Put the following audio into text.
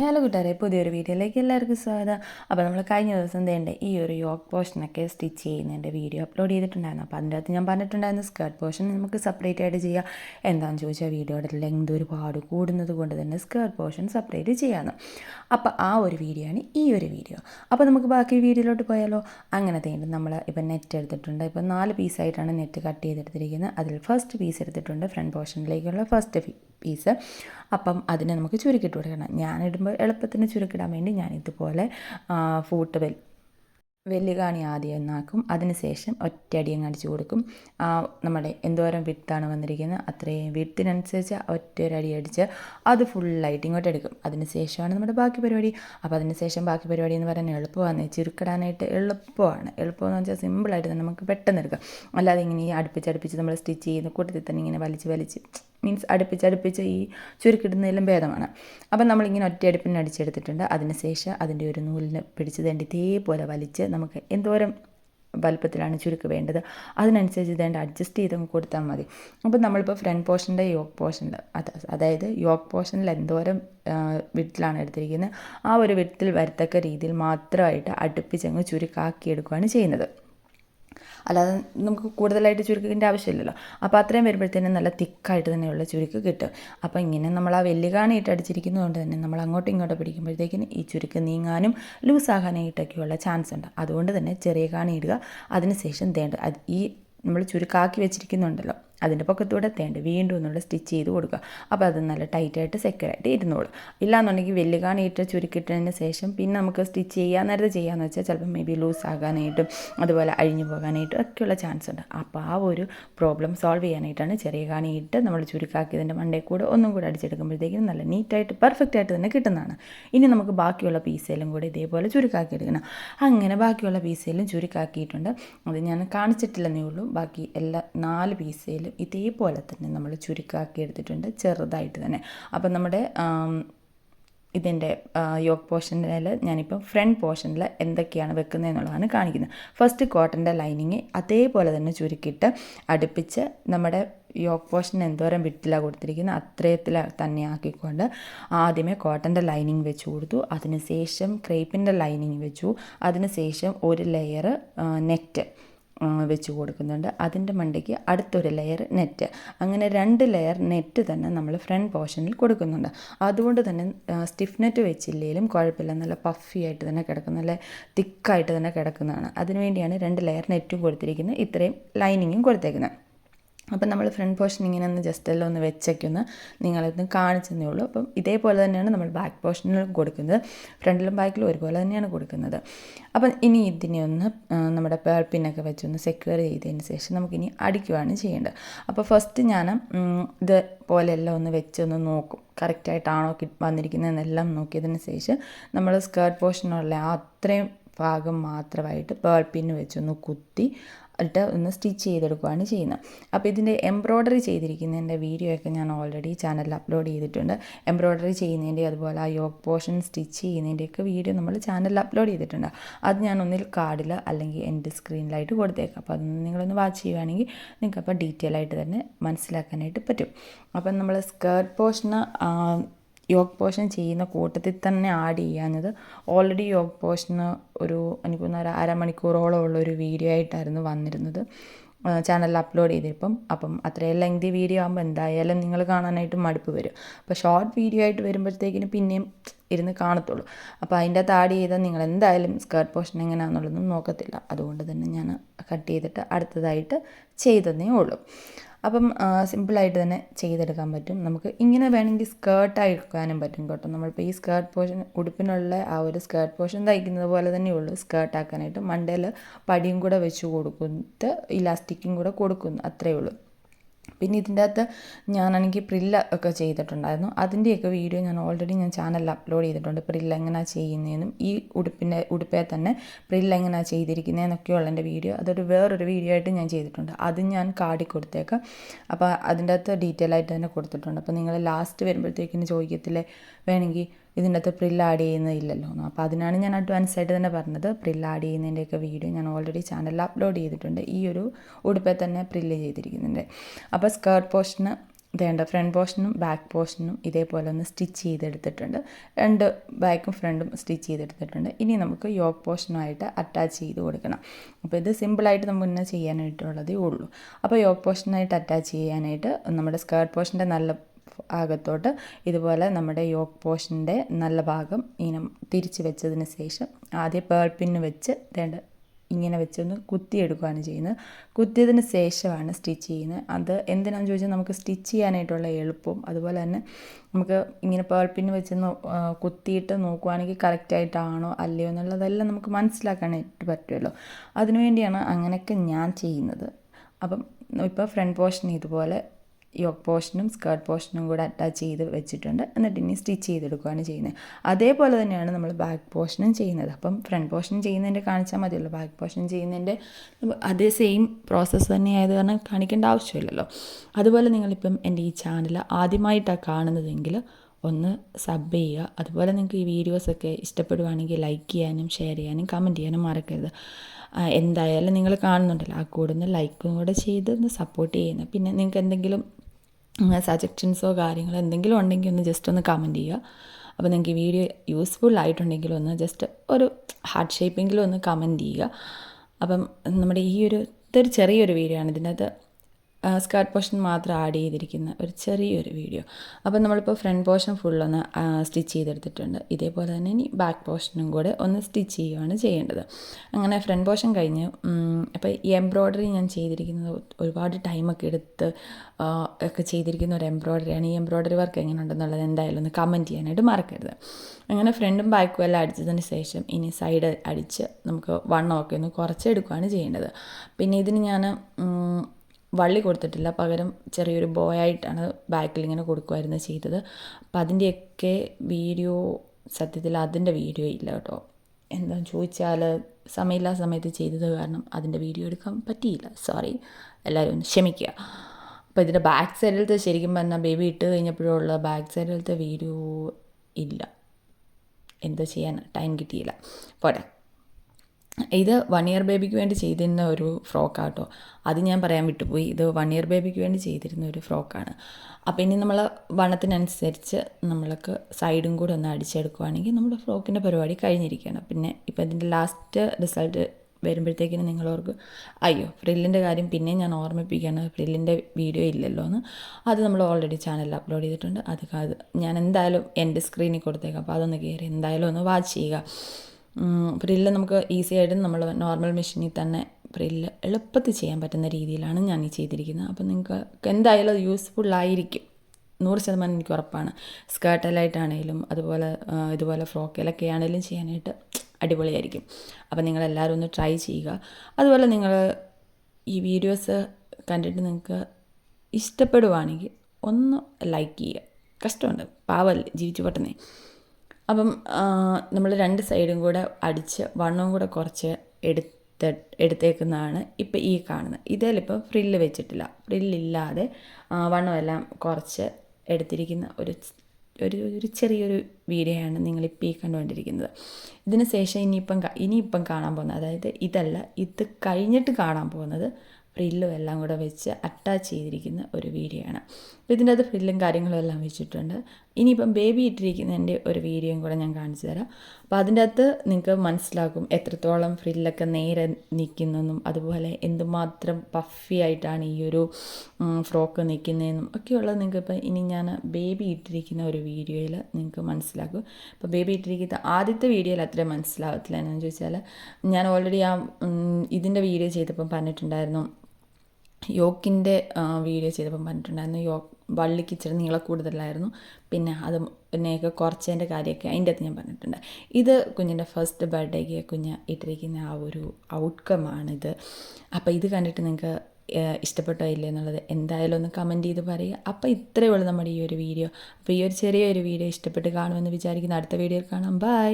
Hello കൂട്ടുകാരെ പുതിയൊരു വീഡിയോയിലേക്ക് എല്ലാവർക്കും സ്വാഗതം. അപ്പോൾ നമ്മൾ കഴിഞ്ഞ ദിവസം തേണ്ട ഈ ഒരു യോക്ക് പോർഷനൊക്കെ സ്റ്റിച്ച് ചെയ്യുന്നതിന്റെ വീഡിയോ അപ്ലോഡ് ചെയ്തിട്ടുണ്ടായിരുന്നു. അപ്പോൾ അതിന്റെ അകത്ത് ഞാൻ പറഞ്ഞിട്ടുണ്ടായിരുന്നു സ്കേർട്ട് പോർഷൻ നമുക്ക് സെപ്പറേറ്റ് ആയിട്ട് ചെയ്യാം. എന്താണെന്ന് ചോദിച്ചാൽ വീഡിയോയുടെ ലെങ്ത് ഒരുപാട് കൂടുന്നത് കൊണ്ട് തന്നെ സ്കേർട്ട് പോർഷൻ സെപ്പറേറ്റ് ചെയ്യാമെന്ന് അപ്പോൾ ആ ഒരു വീഡിയോ ആണ് ഈ ഒരു വീഡിയോ. അപ്പോൾ നമുക്ക് ബാക്കി വീഡിയോയിലോട്ട് പോയാലോ? അങ്ങനെ തേണ്ട നമ്മൾ ഇപ്പം നെറ്റ് എടുത്തിട്ടുണ്ട്. ഇപ്പോൾ നാല് പീസായിട്ടാണ് നെറ്റ് കട്ട് ചെയ്തെടുത്തിരിക്കുന്നത് അതിൽ ഫസ്റ്റ് പീസ് എടുത്തിട്ടുണ്ട് ഫ്രണ്ട് പോർഷനിലേക്കുള്ള ഫസ്റ്റ് പീസ് അപ്പം അതിനെ നമുക്ക് ചുരുക്കിട്ട് കൊടുക്കണം. ഞാനിടുമ്പോൾ എളുപ്പത്തിന് ചുരുക്കിടാൻ വേണ്ടി ഞാൻ ഇതുപോലെ ഫൂട്ട് വെൽ വെല്ലുകാണി ആദ്യം ഒന്നാക്കും. അതിനുശേഷം ഒറ്റയടിയും അടിച്ചു കൊടുക്കും. നമ്മുടെ എന്തോരം വിത്താണ് വന്നിരിക്കുന്നത് അത്രയും വിത്തിനനുസരിച്ച് ഒറ്റയൊരടി അടിച്ച് അത് ഫുള്ളായിട്ട് ഇങ്ങോട്ട് എടുക്കും. അതിനുശേഷമാണ് നമ്മുടെ ബാക്കി പരിപാടി. അപ്പോൾ അതിനുശേഷം ബാക്കി പരിപാടി എന്ന് പറയുന്നത് എളുപ്പമാണ്. ചുരുക്കിടാനായിട്ട് എളുപ്പമാണ്. എളുപ്പമെന്ന് വെച്ചാൽ സിമ്പിളായിട്ട് തന്നെ നമുക്ക് പെട്ടെന്ന് എടുക്കാം. അല്ലാതെ ഇങ്ങനെ ഈ അടുപ്പിച്ച് അടുപ്പിച്ച് നമ്മൾ സ്റ്റിച്ച് ചെയ്യുന്ന കൂട്ടത്തിൽ തന്നെ ഇങ്ങനെ വലിച്ച് വലിച്ച് മീൻസ് അടുപ്പിച്ച് അടുപ്പിച്ച് ഈ ചുരുക്കിടുന്നതിലും ഭേദമാണ്. അപ്പം നമ്മളിങ്ങനെ ഒറ്റ അടുപ്പിന് അടിച്ചെടുത്തിട്ടുണ്ട്. അതിന് ശേഷം അതിന്റെ ഒരു നൂലിന് പിടിച്ച് തേണ്ടി ഇതേപോലെ വലിച്ച് നമുക്ക് എന്തോരം വലുപ്പത്തിലാണ് ചുരുക്ക് വേണ്ടത് അതിനനുസരിച്ച് ഇതേണ്ട അഡ്ജസ്റ്റ് ചെയ്ത് കൊടുത്താൽ മതി. അപ്പോൾ നമ്മളിപ്പോൾ ഫ്രണ്ട് പോർഷന്റെ യോക്ക് പോർഷനിൽ അതായത് യോക്ക് പോർഷനിൽ എന്തോരം വിട്ടിലാണ് എടുത്തിരിക്കുന്നത് ആ ഒരു വിട്ടിൽ വരത്തക്ക രീതിയിൽ മാത്രമായിട്ട് അടുപ്പിച്ചങ്ങ് ചുരുക്കാക്കി എടുക്കുകയാണ് ചെയ്യുന്നത്. അല്ലാതെ നമുക്ക് കൂടുതലായിട്ട് ചുരുക്കിന്റെ ആവശ്യമില്ലല്ലോ. അപ്പോൾ അത്രയും വരുമ്പോഴത്തേനും നല്ല തിക്കായിട്ട് തന്നെയുള്ള ചുരുക്ക് കിട്ടും. അപ്പോൾ ഇങ്ങനെ നമ്മൾ ആ വെല്ലുകാണിയിട്ട് കാണിയിട്ട് അടിച്ചിരിക്കുന്നതുകൊണ്ട് തന്നെ നമ്മൾ അങ്ങോട്ടും ഇങ്ങോട്ടും പിടിക്കുമ്പോഴത്തേക്കിന് ഈ ചുരുക്ക് നീങ്ങാനും ലൂസാകാനായിട്ടൊക്കെയുള്ള ചാൻസ് ഉണ്ട്. അതുകൊണ്ട് തന്നെ ചെറിയ കാണി ഇടുക അതിനുശേഷം തേണ്ട. ഈ നമ്മൾ ചുരുക്കാക്കി വെച്ചിരിക്കുന്നുണ്ടല്ലോ. അതിന്റെ പൊക്കത്തൂടെ എത്തേണ്ട വീണ്ടും ഒന്നുകൂടെ സ്റ്റിച്ച് ചെയ്ത് കൊടുക്കുക. അപ്പോൾ അത് നല്ല ടൈറ്റായിട്ട് സെക്യൂറായിട്ട് ഇരുന്നോളൂ. ഇല്ലാന്നുണ്ടെങ്കിൽ വലിയ കാണിയിട്ട് ചുരുക്കിയിട്ടതിന് ശേഷം പിന്നെ നമുക്ക് സ്റ്റിച്ച് ചെയ്യാൻ നേരത്തെ ചെയ്യാമെന്ന് വെച്ചാൽ ചിലപ്പോൾ മേ ബി ലൂസ് ആകാനായിട്ടും അതുപോലെ അഴിഞ്ഞു പോകാനായിട്ടും ഒക്കെയുള്ള ചാൻസ് ഉണ്ട്. അപ്പോൾ ആ ഒരു പ്രോബ്ലം സോൾവ് ചെയ്യാനായിട്ടാണ് ചെറിയ കാണിയിട്ട് നമ്മൾ ചുരുക്കാക്കിയതിന്റെ മണ്ടേ കൂടെ ഒന്നും കൂടെ അടിച്ചെടുക്കുമ്പോഴത്തേക്കും നല്ല നീറ്റായിട്ട് പെർഫെക്റ്റ് ആയിട്ട് തന്നെ കിട്ടുന്നതാണ്. ഇനി നമുക്ക് ബാക്കിയുള്ള പീസേലും കൂടെ ഇതേപോലെ ചുരുക്കാക്കി എടുക്കണം അങ്ങനെ ബാക്കിയുള്ള പീസേലും ചുരുക്കാക്കിയിട്ടുണ്ട്. അത് ഞാൻ കാണിച്ചിട്ടില്ലെന്നേ ഉള്ളൂ. ബാക്കി എല്ലാ നാല് പീസയിലും ഇതേപോലെ തന്നെ നമ്മൾ ചുരുക്കാക്കി എടുത്തിട്ടുണ്ട് ചെറുതായിട്ട് തന്നെ. അപ്പം നമ്മുടെ ഇതിന്റെ യോഗ പോർഷനിൽ ഞാനിപ്പോൾ ഫ്രണ്ട് പോർഷനിൽ എന്തൊക്കെയാണ് വെക്കുന്നത് എന്നുള്ളതാണ് കാണിക്കുന്നത്. ഫസ്റ്റ് കോട്ടന്റെ ലൈനിങ് അതേപോലെ തന്നെ ചുരുക്കിയിട്ട് അടുപ്പിച്ച് നമ്മുടെ യോഗ പോർഷൻ എന്തോരം വിട്ടിലാണ് കൊടുത്തിരിക്കുന്നത് അത്രയത്തിൽ തന്നെ ആക്കിക്കൊണ്ട് ആദ്യമേ കോട്ടന്റെ ലൈനിങ് വെച്ച് കൊടുത്തു. അതിനുശേഷം ക്രേപ്പിന്റെ ലൈനിങ് വെച്ചു. അതിനുശേഷം ഒരു ലെയർ നെറ്റ്. വെച്ച് കൊടുക്കുന്നുണ്ട്. അതിന്റെ മണ്ടയ്ക്ക് അടുത്തൊരു ലെയർ നെറ്റ് അങ്ങനെ രണ്ട് ലെയർ നെറ്റ് തന്നെ നമ്മൾ ഫ്രണ്ട് പോർഷനിൽ കൊടുക്കുന്നുണ്ട്. അതുകൊണ്ട് തന്നെ സ്റ്റിഫ് നെറ്റ് വെച്ചില്ലെങ്കിലും കുഴപ്പമില്ല. നല്ല പഫി ആയിട്ട് തന്നെ കിടക്കും. നല്ല തിക്കായിട്ട് തന്നെ കിടക്കുന്നതാണ്. അതിനുവേണ്ടിയാണ് രണ്ട് ലെയർ നെറ്റും കൊടുത്തിരിക്കുന്നത്. ഇത്രയും ലൈനിങ്ങും കൊടുത്തേക്കുന്നത്. അപ്പം നമ്മൾ ഫ്രണ്ട് പോർഷൻ ഇങ്ങനെ ഒന്ന് ജസ്റ്റ് എല്ലാം ഒന്ന് വെച്ചേക്കുന്ന നിങ്ങളൊന്ന് കാണിച്ചതേ ഉള്ളൂ. അപ്പം ഇതേപോലെ തന്നെയാണ് നമ്മൾ ബാക്ക് പോർഷനിലും കൊടുക്കുന്നത്. ഫ്രണ്ടിലും ബാക്കിലും ഒരുപോലെ തന്നെയാണ് കൊടുക്കുന്നത്. അപ്പം ഇനി ഇതിനെ ഒന്ന് നമ്മുടെ പേൾ പിന്നൊക്കെ വെച്ചൊന്ന് സെക്യൂർ ചെയ്തതിന് ശേഷം നമുക്കിനി അടിക്കുകയാണ് ചെയ്യേണ്ടത്. അപ്പോൾ ഫസ്റ്റ് ഞാൻ ഇത് പോലെയെല്ലാം ഒന്ന് വെച്ചൊന്ന് നോക്കും. കറക്റ്റായിട്ടാണോ വന്നിരിക്കുന്നതെന്നെല്ലാം നോക്കിയതിന് ശേഷം നമ്മൾ സ്കേർട്ട് പോർഷനുള്ള അത്രയും ഭാഗം മാത്രമായിട്ട് പേൾ പിന്ന് വെച്ചൊന്ന് കുത്തി ഇട്ട് ഒന്ന് സ്റ്റിച്ച് ചെയ്തെടുക്കുകയാണ് ചെയ്യുന്നത്. അപ്പോൾ ഇതിന്റെ എംബ്രോയ്ഡറി ചെയ്തിരിക്കുന്നതിന്റെ വീഡിയോ ഒക്കെ ഞാൻ ഓൾറെഡി ചാനലിൽ അപ്ലോഡ് ചെയ്തിട്ടുണ്ട്. എംബ്രോയ്ഡറി ചെയ്യുന്നതിന്റെ അതുപോലെ ആ യോഗ പോർഷൻ സ്റ്റിച്ച് ചെയ്യുന്നതിന്റെയൊക്കെ വീഡിയോ നമ്മൾ ചാനലിൽ അപ്ലോഡ് ചെയ്തിട്ടുണ്ട്. അത് ഞാൻ ഒന്നിൽ കാർഡിൽ അല്ലെങ്കിൽ എന്റെ സ്ക്രീനിലായിട്ട് കൊടുത്തേക്കാം. അപ്പോൾ അതൊന്ന് നിങ്ങളൊന്ന് വാച്ച് ചെയ്യുകയാണെങ്കിൽ നിങ്ങൾക്ക് അപ്പോൾ ഡീറ്റെയിൽ ആയിട്ട് തന്നെ മനസ്സിലാക്കാനായിട്ട് പറ്റും. അപ്പം നമ്മൾ സ്കേർട്ട് പോർഷന് യോഗ് പോഷൻ ചെയ്യുന്ന കൂട്ടത്തിൽ തന്നെ ആഡ് ചെയ്യാഞ്ഞത്. ഓൾറെഡി യോഗ പോഷന് ഒരു എനിക്ക് തോന്നുന്ന അരമണിക്കൂറോളം ഉള്ള ഒരു വീഡിയോ ആയിട്ടായിരുന്നു വന്നിരുന്നത്. ചാനലിൽ അപ്ലോഡ് ചെയ്തിപ്പം അപ്പം അത്രയും ലെങ്തി വീഡിയോ ആകുമ്പോൾ എന്തായാലും നിങ്ങൾ കാണാനായിട്ട് മടുപ്പ് വരും. അപ്പോൾ ഷോർട്ട് വീഡിയോ ആയിട്ട് വരുമ്പോഴത്തേക്കിനും പിന്നെയും ഇരുന്ന് കാണത്തുള്ളൂ. അപ്പോൾ അതിന്റെ ആഡ് ചെയ്താൽ നിങ്ങൾ എന്തായാലും സ്കേർട്ട് പോഷൻ എങ്ങനെയാണെന്നുള്ളതൊന്നും നോക്കത്തില്ല. അതുകൊണ്ട് തന്നെ ഞാൻ കട്ട് ചെയ്തിട്ട് അടുത്തതായിട്ട് ചെയ്തതേ ഉള്ളൂ. അപ്പം സിമ്പിളായിട്ട് തന്നെ ചെയ്തെടുക്കാൻ പറ്റും. നമുക്ക് ഇങ്ങനെ വേണമെങ്കിൽ സ്കേർട്ടായി എടുക്കാനും പറ്റും കേട്ടോ. നമ്മളിപ്പോൾ ഈ സ്കേർട്ട് പോർഷൻ ഉടുപ്പിനുള്ള ആ ഒരു സ്കേർട്ട് പോർഷൻ തയ്ക്കുന്നത് പോലെ തന്നെയുള്ളൂ സ്കേർട്ടാക്കാനായിട്ട് മണ്ടയിൽ പടിയും കൂടെ വെച്ച് കൊടുക്കുന്നത് ഇലാസ്റ്റിക്കും കൂടെ കൊടുക്കുന്നു. അത്രയേ ഉള്ളൂ. പിന്നെ ഇതിന്റെ അകത്ത് ഞാനാണെങ്കിൽ പ്രില്ല ഒക്കെ ചെയ്തിട്ടുണ്ടായിരുന്നു. അതിന്റെയൊക്കെ വീഡിയോ ഞാൻ ഓൾറെഡി ഞാൻ ചാനലിൽ അപ്ലോഡ് ചെയ്തിട്ടുണ്ട്. പ്രില്ല എങ്ങനെയാണ് ചെയ്യുന്നതെന്നും ഈ ഉടുപ്പിന്റെ ഉടുപ്പേ തന്നെ പ്രില്ല എങ്ങനെയാണ് ചെയ്തിരിക്കുന്നതെന്നൊക്കെയുള്ള എന്റെ വീഡിയോ. അതൊരു വേറൊരു വീഡിയോ ആയിട്ട് ഞാൻ ചെയ്തിട്ടുണ്ട്. അത് ഞാൻ കാടി കൊടുത്തേക്കാം. അപ്പോൾ അതിന്റെ അകത്ത് ഡീറ്റെയിൽ ആയിട്ട് തന്നെ കൊടുത്തിട്ടുണ്ട്. അപ്പോൾ നിങ്ങൾ ലാസ്റ്റ് വരുമ്പോഴത്തേക്കിന് ചോദിക്കത്തില്ലേ? വേണമെങ്കിൽ ഇതിന്റെ അകത്ത് പ്രില്ല് ആഡ് ചെയ്യുന്നില്ലല്ലോ അപ്പോൾ അതിനാണ് ഞാൻ അഡ്വാൻസ് ആയിട്ട് തന്നെ പറഞ്ഞത്. പ്രില്ല് ആഡ് ചെയ്യുന്നതിന്റെയൊക്കെ വീഡിയോ ഞാൻ ഓൾറെഡി ചാനലിൽ അപ്ലോഡ് ചെയ്തിട്ടുണ്ട്. ഈ ഒരു ഉടുപ്പിൽ തന്നെ പ്രില്ല് ചെയ്തിരിക്കുന്നുണ്ട്. അപ്പോൾ സ്കേർട്ട് പോർഷന് വേണ്ട ഫ്രണ്ട് പോർഷനും ബാക്ക് പോർഷനും ഇതേപോലെ ഒന്ന് സ്റ്റിച്ച് ചെയ്തെടുത്തിട്ടുണ്ട്. രണ്ട് ബാക്കും ഫ്രണ്ടും സ്റ്റിച്ച് ചെയ്തെടുത്തിട്ടുണ്ട്. ഇനി നമുക്ക് യോക്ക് പോർഷനുമായിട്ട് അറ്റാച്ച് ചെയ്ത് കൊടുക്കണം. അപ്പോൾ ഇത് സിമ്പിളായിട്ട് നമുക്ക് ഇന്ന് ചെയ്യാനായിട്ടുള്ളതേ ഉള്ളൂ. അപ്പോൾ യോക്ക് പോർഷനായിട്ട് അറ്റാച്ച് ചെയ്യാനായിട്ട് നമ്മുടെ സ്കേർട്ട് പോർഷന്റെ നല്ല ഭാഗത്തോട്ട് ഇതുപോലെ നമ്മുടെ യോക്ക് പോഷന്റെ നല്ല ഭാഗം ഇങ്ങനെ തിരിച്ച് വെച്ചതിന് ശേഷം ആദ്യം പേൾ വെച്ച് രണ്ട് ഇങ്ങനെ വെച്ചൊന്ന് കുത്തിയെടുക്കുകയാണ് ചെയ്യുന്നത്. കുത്തിയതിന് ശേഷമാണ് സ്റ്റിച്ച് ചെയ്യുന്നത്. അത് എന്തിനാണെന്ന് ചോദിച്ചാൽ നമുക്ക് സ്റ്റിച്ച് ചെയ്യാനായിട്ടുള്ള എളുപ്പം. അതുപോലെ തന്നെ നമുക്ക് ഇങ്ങനെ പേൾപ്പിന് വെച്ച് കുത്തിയിട്ട് നോക്കുവാണെങ്കിൽ കറക്റ്റായിട്ടാണോ അല്ലയോ എന്നുള്ളതെല്ലാം നമുക്ക് മനസ്സിലാക്കാനായിട്ട് പറ്റുമല്ലോ. അതിനുവേണ്ടിയാണ് അങ്ങനെയൊക്കെ ഞാൻ ചെയ്യുന്നത്. അപ്പം ഇപ്പോൾ ഫ്രണ്ട് പോർഷൻ ഇതുപോലെ യോക്ക് പോർഷനും സ്കേർട്ട് പോർഷനും കൂടെ അറ്റാച്ച് ചെയ്ത് വെച്ചിട്ടുണ്ട്. എന്നിട്ട് ഇനി സ്റ്റിച്ച് ചെയ്തെടുക്കുകയാണ് ചെയ്യുന്നത്. അതേപോലെ തന്നെയാണ് നമ്മൾ ബാക്ക് പോർഷനും ചെയ്യുന്നത്. അപ്പം ഫ്രണ്ട് പോർഷൻ ചെയ്യുന്നതിന്റെ കാണിച്ചാൽ മതിയല്ലോ. ബാക്ക് പോർഷൻ ചെയ്യുന്നതിന്റെ അതേ സെയിം പ്രോസസ്സ് തന്നെ ആയത് കാരണം കാണിക്കേണ്ട ആവശ്യമില്ലല്ലോ. അതുപോലെ നിങ്ങളിപ്പം എന്റെ ഈ ചാനൽ ആദ്യമായിട്ടാണ് കാണുന്നതെങ്കിൽ ഒന്ന് സബ് ചെയ്യുക. അതുപോലെ നിങ്ങൾക്ക് ഈ വീഡിയോസൊക്കെ ഇഷ്ടപ്പെടുവാണെങ്കിൽ ലൈക്ക് ചെയ്യാനും ഷെയർ ചെയ്യാനും കമന്റ് ചെയ്യാനും മറക്കരുത്. എന്തായാലും നിങ്ങൾ കാണുന്നുണ്ടല്ലോ ആ കൂടുന്ന ലൈക്കും കൂടെ ചെയ്ത് ഒന്ന് സപ്പോർട്ട് ചെയ്യുന്നത്. പിന്നെ നിങ്ങൾക്ക് എന്തെങ്കിലും സജഷൻസോ കാര്യങ്ങളോ എന്തെങ്കിലും ഉണ്ടെങ്കിൽ ഒന്ന് ജസ്റ്റ് ഒന്ന് കമന്റ് ചെയ്യുക. അപ്പോൾ നിങ്ങൾക്ക് ഈ വീഡിയോ യൂസ്ഫുൾ ആയിട്ടുണ്ടെങ്കിൽ ഒന്ന് ജസ്റ്റ് ഒരു ഹാർട്ട് ഷേപ്പെങ്കിലും ഒന്ന് കമന്റ് ചെയ്യുക. അപ്പം നമ്മുടെ ഈ ഒരു ഇതൊരു ചെറിയൊരു വീഡിയോ ആണ്. ഇതിനകത്ത് സ്കേർട്ട് പോർഷൻ മാത്രം ആഡ് ചെയ്തിരിക്കുന്ന ഒരു ചെറിയൊരു വീഡിയോ. അപ്പോൾ നമ്മളിപ്പോൾ ഫ്രണ്ട് പോർഷൻ ഫുള്ളൊന്ന് സ്റ്റിച്ച് ചെയ്തെടുത്തിട്ടുണ്ട്. ഇതേപോലെ തന്നെ ഇനി ബാക്ക് പോർഷനും കൂടെ ഒന്ന് സ്റ്റിച്ച് ചെയ്യുകയാണ് ചെയ്യേണ്ടത്. അങ്ങനെ ഫ്രണ്ട് പോർഷൻ കഴിഞ്ഞ് അപ്പോൾ ഈ എംബ്രോയ്ഡറി ഞാൻ ചെയ്തിരിക്കുന്നത് ഒരുപാട് ടൈമൊക്കെ എടുത്ത് ഒക്കെ ചെയ്തിരിക്കുന്ന ഒരു എംബ്രോയ്ഡറിയാണ്. ഈ എംബ്രോയ്ഡറി വർക്ക് എങ്ങനെ ഉണ്ടെന്നുള്ളത് എന്തായാലും ഒന്ന് കമന്റ് ചെയ്യാനായിട്ട് മറക്കരുത്. അങ്ങനെ ഫ്രണ്ടും ബാക്കും എല്ലാം അടിച്ചതിന് ശേഷം ഇനി സൈഡ് അടിച്ച് നമുക്ക് വണ്ണമൊക്കെ ഒന്ന് കുറച്ചെടുക്കുകയാണ് ചെയ്യേണ്ടത്. പിന്നെ ഇതിന് ഞാൻ വള്ളി കൊടുത്തിട്ടില്ല. പകരം ചെറിയൊരു ബോയ് ആയിട്ടാണ് ബാക്കിൽ ഇങ്ങനെ കൊടുക്കുമായിരുന്നു ചെയ്തത്. അപ്പം അതിന്റെയൊക്കെ വീഡിയോ സത്യത്തിൽ അതിന്റെ വീഡിയോ ഇല്ല കേട്ടോ. എന്താണെന്ന് ചോദിച്ചാൽ സമയമില്ലാ സമയത്ത് ചെയ്തത് കാരണം അതിന്റെ വീഡിയോ എടുക്കാൻ പറ്റിയില്ല. സോറി എല്ലാവരും ഒന്ന് ക്ഷമിക്കുക. അപ്പോൾ ഇതിന്റെ ബാക്ക് സൈഡിലത്തെ ശരിക്കും പറഞ്ഞാൽ ബേബി ഇട്ട് കഴിഞ്ഞപ്പോഴുള്ള ബാക്ക് സൈഡിലത്തെ വീഡിയോ ഇല്ല. എന്താ ചെയ്യാൻ ടൈം കിട്ടിയില്ല. പോട്ടെ ഇത് വൺ ഇയർ ബേബിക്ക് വേണ്ടി ചെയ്തിരുന്ന ഒരു ഫ്രോക്കാട്ടോ അത് ഞാൻ പറയാൻ വിട്ടുപോയി. ഇത് വൺ ഇയർ ബേബിക്ക് വേണ്ടി ചെയ്തിരുന്ന ഒരു ഫ്രോക്കാണ് അപ്പോൾ ഇനി നമ്മൾ വണ്ണത്തിനനുസരിച്ച് നമ്മൾക്ക് സൈഡും കൂടെ ഒന്ന് അടിച്ചെടുക്കുവാണെങ്കിൽ നമ്മുടെ ഫ്രോക്കിന്റെ പരിപാടി കഴിഞ്ഞിരിക്കുകയാണ്. പിന്നെ ഇപ്പോൾ ഇതിന്റെ ലാസ്റ്റ് റിസൾട്ട് വരുമ്പോഴത്തേക്കിനും നിങ്ങളവർക്ക് അയ്യോ ഫ്രില്ലിന്റെ കാര്യം പിന്നെയും ഞാൻ ഓർമ്മിപ്പിക്കുകയാണ്. ഫ്രില്ലിന്റെ വീഡിയോ ഇല്ലല്ലോ എന്ന് അത് നമ്മൾ ഓൾറെഡി ചാനലിൽ അപ്ലോഡ് ചെയ്തിട്ടുണ്ട്. അത് ഞാൻ എന്തായാലും എന്റെ സ്ക്രീനിൽ കൊടുത്തേക്കാം. അപ്പോൾ അതൊന്ന് കയറി എന്തായാലും ഒന്ന് വാച്ച് ചെയ്യുക. പ്രില്ല് നമുക്ക് ഈസി ആയിട്ട് നമ്മൾ നോർമൽ മെഷീനിൽ തന്നെ പ്രില്ല് എളുപ്പത്തിൽ ചെയ്യാൻ പറ്റുന്ന രീതിയിലാണ് ഞാൻ ഈ ചെയ്തിരിക്കുന്നത്. അപ്പോൾ നിങ്ങൾക്ക് എന്തായാലും അത് യൂസ്ഫുള്ളായിരിക്കും നൂറ് ശതമാനം എനിക്ക് ഉറപ്പാണ്. സ്കേർട്ടലായിട്ടാണേലും അതുപോലെ ഇതുപോലെ ഫ്രോക്കിലൊക്കെ ആണെങ്കിലും ചെയ്യാനായിട്ട് അടിപൊളിയായിരിക്കും. അപ്പോൾ നിങ്ങളെല്ലാവരും ഒന്ന് ട്രൈ ചെയ്യുക. അതുപോലെ നിങ്ങൾ ഈ വീഡിയോസ് കണ്ടിട്ട് നിങ്ങൾക്ക് ഇഷ്ടപ്പെടുവാണെങ്കിൽ ഒന്ന് ലൈക്ക് ചെയ്യുക. കഷ്ടമുണ്ട്. പാവല്ലേ ജീവിച്ചു പൊട്ടുന്നേ. അപ്പം നമ്മൾ രണ്ട് സൈഡും കൂടെ അടിച്ച് വണ്ണവും കൂടെ കുറച്ച് എടുത്ത് എടുത്തേക്കുന്നതാണ് ഇപ്പം ഈ കാണുന്നത് ഇതിലിപ്പോൾ ഫ്രില്ല് വെച്ചിട്ടില്ല. ഫ്രില്ലില്ലാതെ വണ്ണമെല്ലാം കുറച്ച് എടുത്തിരിക്കുന്ന ഒരു ഒരു ഒരു ചെറിയൊരു വീഡിയോ ആണ് നിങ്ങളിപ്പോൾ ഈ കണ്ടുകൊണ്ടിരിക്കുന്നത്. ഇതിന് ശേഷം ഇനിയിപ്പം ഇനിയിപ്പം കാണാൻ പോകുന്നത് അതായത് ഇതല്ല ഇത് കഴിഞ്ഞിട്ട് കാണാൻ പോകുന്നത് ഫ്രില്ലും എല്ലാം കൂടെ വെച്ച് അറ്റാച്ച് ചെയ്തിരിക്കുന്ന ഒരു വീഡിയോ ആണ്. ഇതിന്റെ അത് ഫ്രില്ലും കാര്യങ്ങളും എല്ലാം വെച്ചിട്ടുണ്ട്. ഇനിയിപ്പം ബേബി ഇട്ടിരിക്കുന്നതിന്റെ ഒരു വീഡിയോയും കൂടെ ഞാൻ കാണിച്ചു തരാം. അപ്പോൾ അതിന്റെ അകത്ത് നിങ്ങൾക്ക് മനസ്സിലാക്കും എത്രത്തോളം ഫ്രില്ലൊക്കെ നേരെ നിൽക്കുന്നതെന്നും അതുപോലെ എന്തുമാത്രം പഫി ആയിട്ടാണ് ഈ ഒരു ഫ്രോക്ക് നിൽക്കുന്നതെന്നും ഒക്കെയുള്ളത് നിങ്ങൾക്ക് ഇപ്പം ഇനി ഞാൻ ബേബി ഇട്ടിരിക്കുന്ന ഒരു വീഡിയോയിൽ നിങ്ങൾക്ക് മനസ്സിലാക്കും. അപ്പോൾ ബേബി ഇട്ടിരിക്കുന്ന ആദ്യത്തെ വീഡിയോയിൽ അത്രയും മനസ്സിലാകത്തില്ല എന്നാന്ന് ചോദിച്ചാൽ ഞാൻ ഓൾറെഡി ആ ഇതിന്റെ വീഡിയോ ചെയ്തപ്പം പറഞ്ഞിട്ടുണ്ടായിരുന്നു യോക്കിന്റെ വീഡിയോ ചെയ്തപ്പം പറഞ്ഞിട്ടുണ്ടായിരുന്നു. യോക്ക് വള്ളിക്ക് ഇച്ചിരി നീളം കൂടുതലായിരുന്നു. പിന്നെ അത് പിന്നെയൊക്കെ കുറച്ചതിന്റെ കാര്യമൊക്കെ അതിന്റെ അകത്ത് ഞാൻ പറഞ്ഞിട്ടുണ്ട്. ഇത് കുഞ്ഞിന്റെ ഫസ്റ്റ് ബർത്ത്ഡേക്ക് കുഞ്ഞ് ഇട്ടിരിക്കുന്ന ആ ഒരു ഔട്ട്കം ഔട്ട്കമാണിത് അപ്പോൾ ഇത് കണ്ടിട്ട് നിങ്ങൾക്ക് ഇഷ്ടപ്പെട്ടോ ഇല്ലേ എന്നുള്ളത് എന്തായാലും ഒന്ന് കമന്റ് ചെയ്ത് പറയുക. അപ്പോൾ ഇത്രയേ ഉള്ളൂ നമ്മുടെ ഈ ഒരു വീഡിയോ അപ്പോൾ ഈ ഒരു ചെറിയൊരു വീഡിയോ ഇഷ്ടപ്പെട്ട് കാണുമെന്ന് വിചാരിക്കുന്ന. അടുത്ത വീഡിയോയിൽ കാണാം. ബൈ